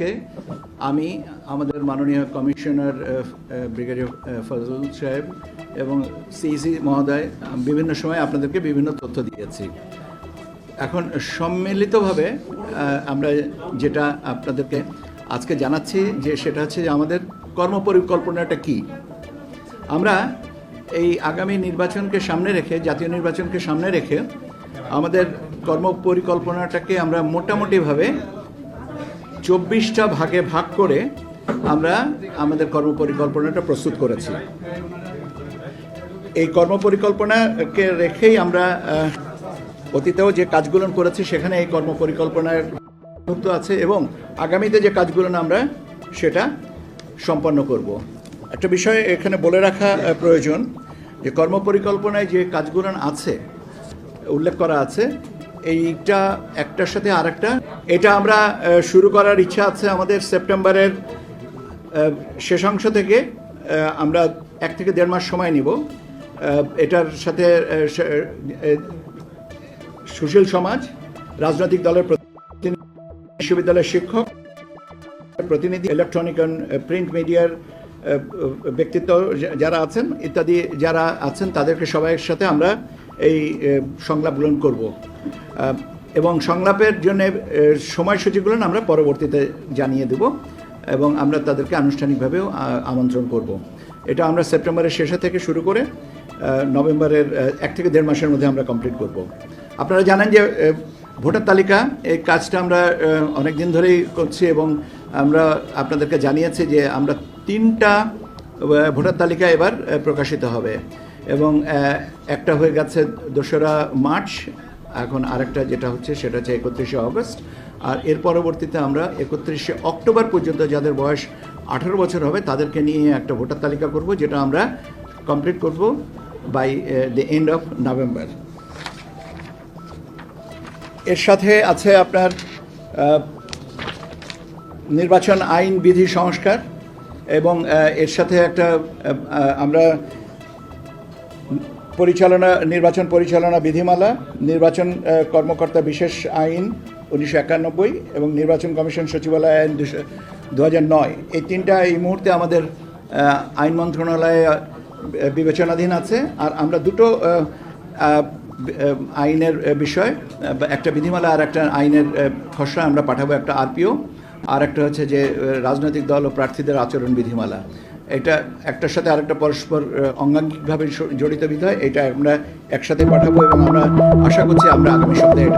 কে? আমি আমাদের মাননীয় কমিশনার ব্রিগেডিয়ার ফজল সাহেব এবং সিইসি মহোদয় বিভিন্ন সময় আপনাদেরকে বিভিন্ন তথ্য দিয়েছি। এখন সম্মিলিতভাবে আমরা যেটা আপনাদেরকে আজকে জানাচ্ছি যে সেটা হচ্ছে যে আমাদের কর্মপরিকল্পনাটা কি। আমরা এই আগামী নির্বাচনকে সামনে রেখে, জাতীয় নির্বাচনকে সামনে রেখে আমাদের কর্মপরিকল্পনাটাকে আমরা মোটামুটিভাবে চব্বিশটা ভাগে ভাগ করে আমরা আমাদের কর্মপরিকল্পনাটা প্রস্তুত করেছি। এই কর্মপরিকল্পনাকে রেখেই আমরা অতীতেও যে কাজগুলো করেছি, সেখানে এই কর্মপরিকল্পনার গুরুত্ব আছে এবং আগামীতে যে কাজগুলো আমরা, সেটা সম্পন্ন করব। একটা বিষয় এখানে বলে রাখা প্রয়োজন যে কর্মপরিকল্পনায় যে কাজগুলো আছে, উল্লেখ করা আছে, এইটা একটার সাথে আরেকটা এটা আমরা শুরু করার ইচ্ছা আছে আমাদের সেপ্টেম্বরের শেষাংশ থেকে। আমরা এক থেকে দেড় মাস সময় নিব। এটার সাথে সুশীল সমাজ রাজনৈতিক দলের বিশ্ববিদ্যালয়ের শিক্ষক প্রতিনিধি ইলেকট্রনিক প্রিন্ট মিডিয়ার ব্যক্তিত্ব যারা আছেন ইত্যাদি যারা আছেন তাদেরকে সবাইয়ের সাথে আমরা এই আহ, সংলাপগুলো করব। এবং সংলাপের জন্য সময়সূচিগুলো আমরা পরবর্তীতে জানিয়ে দেব এবং আমরা তাদেরকে আনুষ্ঠানিকভাবেও আমন্ত্রণ করব। এটা আমরা সেপ্টেম্বরের শেষে থেকে শুরু করে নভেম্বরের এক থেকে দেড় মাসের মধ্যে আমরা কমপ্লিট করব। আপনারা জানেন যে ভোটার তালিকা, এই কাজটা আমরা অনেক দিন ধরেই করছি এবং আমরা আপনাদেরকে জানিয়েছি যে আমরা তিনটা ভোটার তালিকা এবার প্রকাশিত হবে। এবং একটা হয়ে গেছে দোসরা মার্চ এখন আরেকটা যেটা হচ্ছে, সেটা হচ্ছে একত্রিশে অগস্ট। আর এর পরবর্তীতে আমরা একত্রিশে অক্টোবর পর্যন্ত যাদের বয়স আঠারো বছর হবে, তাদেরকে নিয়ে একটা ভোটার তালিকা করব, যেটা আমরা কমপ্লিট করব by the end of November এর সাথে আছে আপনার নির্বাচন আইন বিধি সংস্কার এবং এর সাথে একটা আমরা পরিচালনা, নির্বাচন পরিচালনা বিধিমালা, নির্বাচন কর্মকর্তা বিশেষ আইন উনিশশো একানব্বই এবং নির্বাচন কমিশন সচিবালয় আইন দুশো দু নয়। এই তিনটা এই মুহূর্তে আমাদের আইন মন্ত্রণালয়ে বিবেচনাধীন আছে। আর আমরা দুটো আইনের বিষয় একটা বিধিমালা আর একটা আইনের খসড়া আমরা পাঠাবো একটা আরপিও। আর একটা হচ্ছে যে রাজনৈতিক দল ও প্রার্থীদের আচরণ বিধিমালা। এটা একটার সাথে আরেকটা পরস্পর অঙ্গাঙ্গিকভাবে জড়িত বিধায় এটা আমরা একসাথে পাঠাবো এবং আমরা আশা করছি আমরা আগামী সপ্তাহে